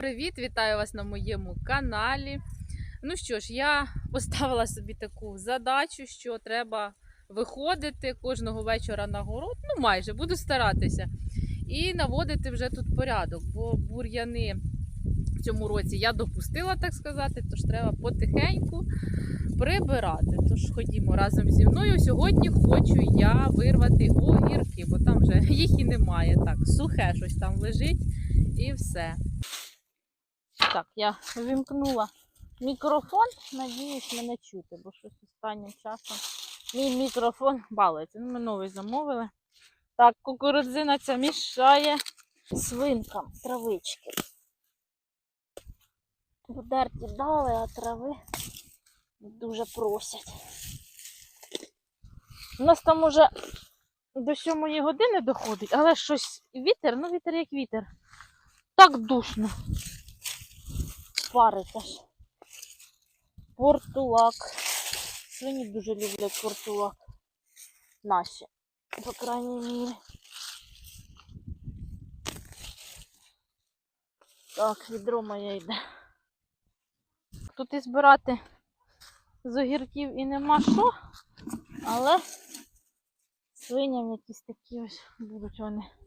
Привіт, вітаю вас на моєму каналі. Ну що ж, я поставила собі таку задачу, що треба виходити кожного вечора на город, ну майже буду старатися, і наводити вже тут порядок, бо бур'яни в цьому році я допустила, так сказати, тож треба потихеньку прибирати. Тож ходімо разом зі мною. Сьогодні хочу я вирвати огірки, бо там вже їх і немає. Так, сухе щось там лежить і все. Так, я вимкнула мікрофон. Надіюсь, мене чути, бо щось останнім часом мій мікрофон балується. Ну, ми новий замовили. Так, кукурудзина ця мішає свинкам травички. Будерті дали, а трави дуже просять. У нас там уже до сьомої години доходить, але щось вітер, ну вітер як вітер. Так душно. Парить аж. Портулак. Свині дуже люблять портулак. Наші, по крайній мірі. Так, відро моє йде. Тут і збирати з огірків і нема що, але свиням якісь такі ось будуть вони.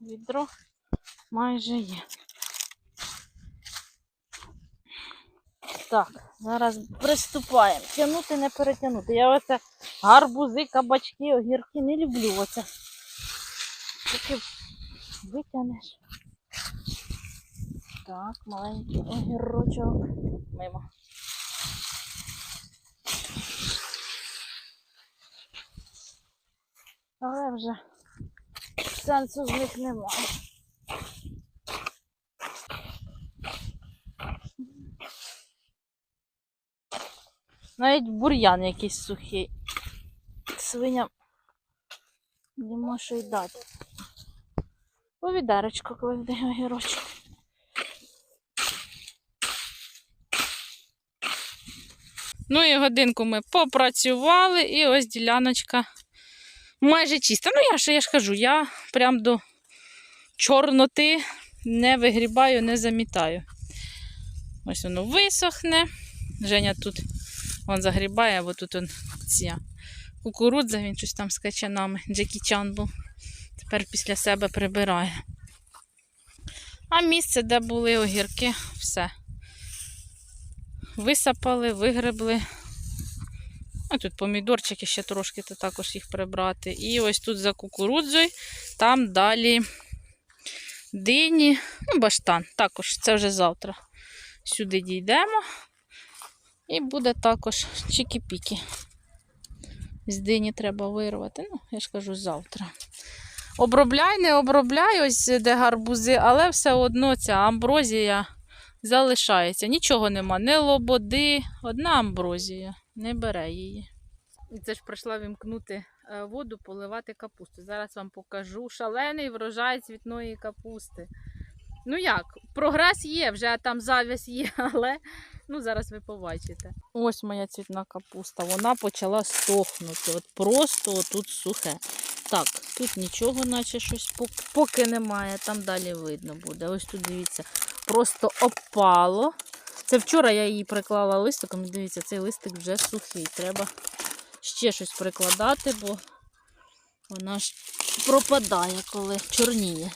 Відро майже є. Так, зараз приступаємо. Тягнути не перетягнути. Я оце гарбузи, кабачки, огірки не люблю. Оце. Таки витягнеш. Так, маленький огірочок. Мимо. Але вже сенсу з них немає. Навіть бур'ян якийсь сухий. Свиням нема що й дати. Повідарочку кладе огірочок. Ну і годинку ми попрацювали, і ось діляночка майже чиста. Ну, я ж, я ж кажу, я прям до чорноти не вигрібаю, не замітаю. Ось воно висохне. Женя тут он загрібає, бо тут он ця кукурудза, він щось там з качанами. Джекі Чан був. Тепер після себе прибирає. А місце, де були огірки, все. Висапали, вигребли. А тут помідорчики ще трошки, то також їх прибрати. І ось тут за кукурудзою, там далі дині, ну, баштан. Також це вже завтра. Сюди дійдемо. І буде також чики-піки. З дині треба вирвати. Ну, я ж кажу, завтра. Обробляй, не обробляй, ось де гарбузи, але все одно ця амброзія залишається. Нічого нема, не лободи, одна амброзія. Не бере її. І це ж прийшла вімкнути е, воду, поливати капусту. Зараз вам покажу шалений врожай цвітної капусти. Ну як, прогрес є, вже там завість є, але ну, зараз ви побачите. Ось моя цвітна капуста. Вона почала стохнути. От просто тут сухе. Так, тут нічого, наче щось поки немає, там далі видно буде. Ось тут дивіться, просто опало. Це вчора я її приклала листиком. Дивіться, цей листик вже сухий. Треба ще щось прикладати, бо вона ж пропадає, коли чорніє,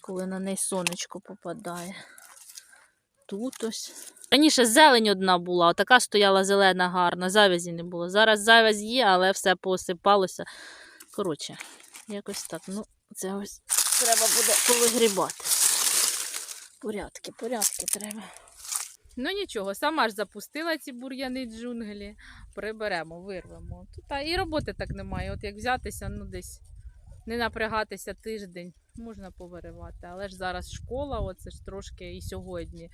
коли на неї сонечко попадає. Тут ось. Раніше зелень одна була, така стояла зелена гарна, завязі не було. Зараз завязь є, але все посипалося. Коротше, якось так. Ну, це ось треба буде повигрібати. Порядки, порядки треба. Ну нічого, сама ж запустила ці бур'яни джунглі. Приберемо, вирвемо. Тут а, і роботи так немає. От як взятися, ну десь не напрягатися тиждень, можна повиривати. Але ж зараз школа, оце ж трошки і сьогодні.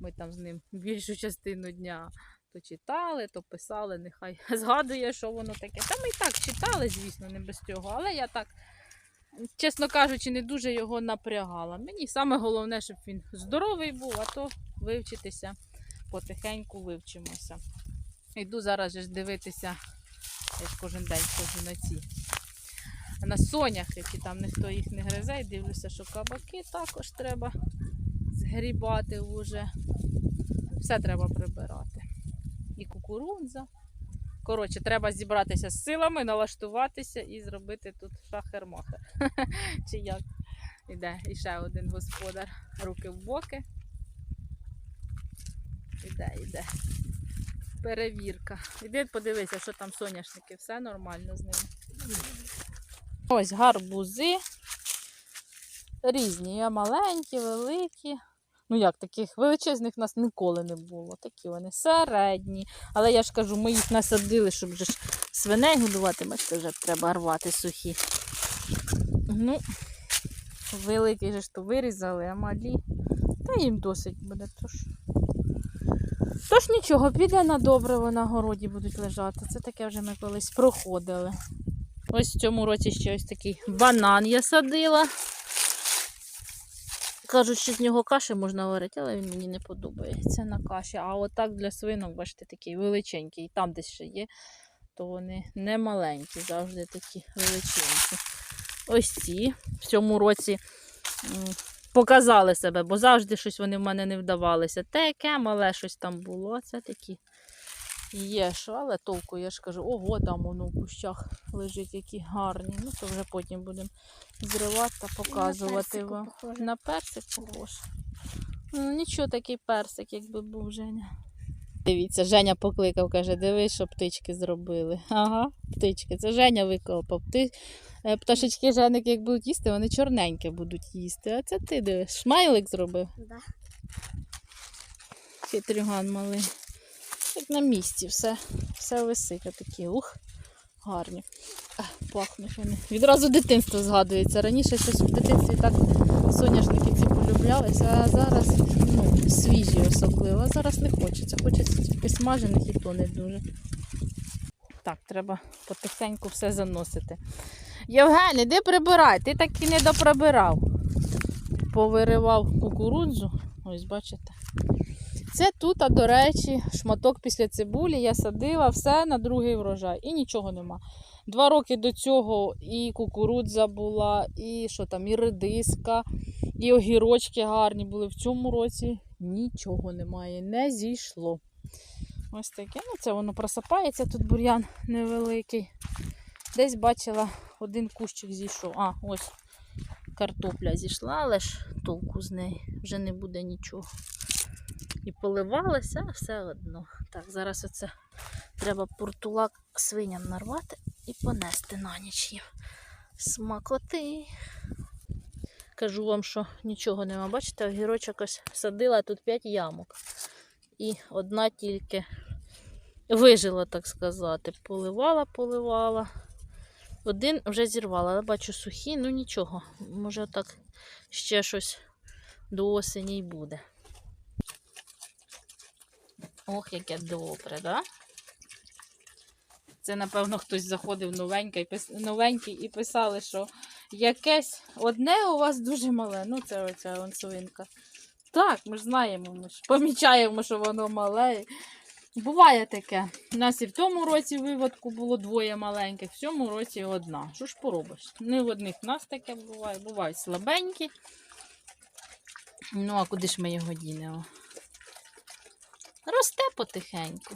Ми там з ним більшу частину дня то читали, то писали, нехай згадує, що воно таке. Та ми і так читали, звісно, не без цього. Але я так, чесно кажучи, не дуже його напрягала. Мені саме головне, щоб він здоровий був, а то вивчитися потихеньку вивчимося. Йду зараз ж дивитися, я ж кожен день ходжу на. На сонях, які там ніхто їх не гризе, і дивлюся, що кабаки також треба згрібати вже. Все треба прибирати. І кукурудза. Коротше, треба зібратися з силами, налаштуватися і зробити тут шахер-махер. Чи як? Іде іще один господар. Руки в боки. Іде, іде. Перевірка. Іди подивися, що там соняшники, все нормально з ними. Ось гарбузи. Різні. Є маленькі, великі. Ну як, таких величезних в нас ніколи не було. Такі вони середні. Але я ж кажу, ми їх насадили, щоб вже ж свиней годувати. Бачите, вже треба рвати сухі. Ну, великий же ж то вирізали, а малі. Та їм досить буде. Тож, тож нічого, піде на добриво на городі будуть лежати. Це таке вже ми колись проходили. Ось в цьому році ще ось такий банан я садила. Кажуть, що з нього каші можна варити, але він мені не подобається на каші. А отак для свинок, бачите, такий величенький. Там десь ще є, то вони не маленькі, завжди такі величенькі. Ось ці в цьому році показали себе, бо завжди щось вони в мене не вдавалися. Таке мале щось там було. Це такі є, що, але толку, я ж кажу, ого, там воно в кущах лежить, які гарні. Ну, то вже потім будемо зривати та показувати персику вам. похоже. На персик похож. Ну, нічого, такий персик, якби був Женя. Дивіться, Женя покликав, каже, дивись, що птички зробили. Ага, птички. Це Женя викопав. Ти, е, пташечки Женик, як будуть їсти, вони чорненькі будуть їсти. А це ти дивиш. Шмайлик зробив. Да. Хитрюган малий. Як на місці, все, все висить. Такі, ух, гарні. Пахнуть вони. Відразу дитинство згадується. Раніше щось в дитинстві так соняшники ці полюблялися, а зараз ну, свіжі особливо. А зараз не хочеться. Хочеться тільки смажених і то не дуже. Так, треба потихеньку все заносити. Євген, іди прибирай, ти так і не доприбирав. Повиривав кукурудзу. Ось бачите. Це тут, а до речі, шматок після цибулі я садила все на другий врожай. І нічого нема. Два роки до цього і кукурудза була, і що там, і редиска, і огірочки гарні були. В цьому році нічого немає, не зійшло. Ось таке. Ну, це воно просипається, тут бур'ян невеликий. Десь бачила, один кущик зійшов. А, ось картопля зійшла, але ж толку з неї вже не буде нічого. І поливалася, а все одно. Так, зараз оце треба портулак свиням нарвати і понести на ніч їм. Смакоти. Кажу вам, що нічого нема. Бачите, огірочок ось садила тут 5 ямок. І одна тільки вижила, так сказати. Поливала, поливала. Один вже зірвала, але бачу сухі, ну нічого. Може так ще щось до осені й буде. Ох, яке добре, да? Це, напевно, хтось заходив новенький, і писали, що якесь одне у вас дуже мале. Ну, це оця вон. Так, ми ж знаємо, ми ж помічаємо, що воно мале. Буває таке. У нас і в тому році виводку було двоє маленьких, в цьому році одна. Що ж поробиш? Не в одних в нас таке буває. Бувають слабенькі. Ну, а куди ж ми його дінемо? Росте потихеньку.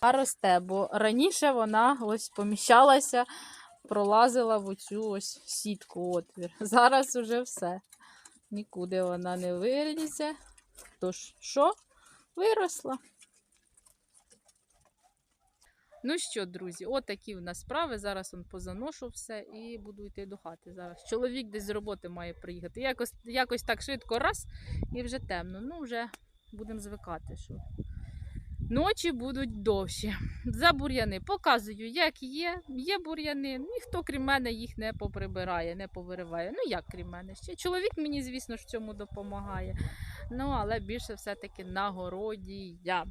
А росте, бо раніше вона ось поміщалася, пролазила в оцю ось сітку отвір. Зараз уже все. Нікуди вона не вилізе. Тож, що? Виросла. Ну що, друзі, отакі в нас справи. Зараз он позаношу все і буду йти до хати. Зараз чоловік десь з роботи має приїхати. Якось, якось так швидко раз і вже темно. Ну, вже будемо звикати, що ночі будуть довші. За бур'яни показую, як є. Є бур'яни. Ніхто крім мене їх не поприбирає, не повириває. Ну як крім мене ще. Чоловік мені, звісно в цьому допомагає. Ну, але більше все-таки на городі я.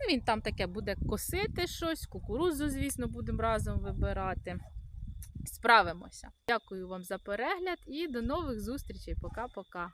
Ну, Він там таке буде косити щось, кукурудзу, звісно, будемо разом вибирати. справимося. Дякую вам за перегляд і до нових зустрічей. Пока-пока.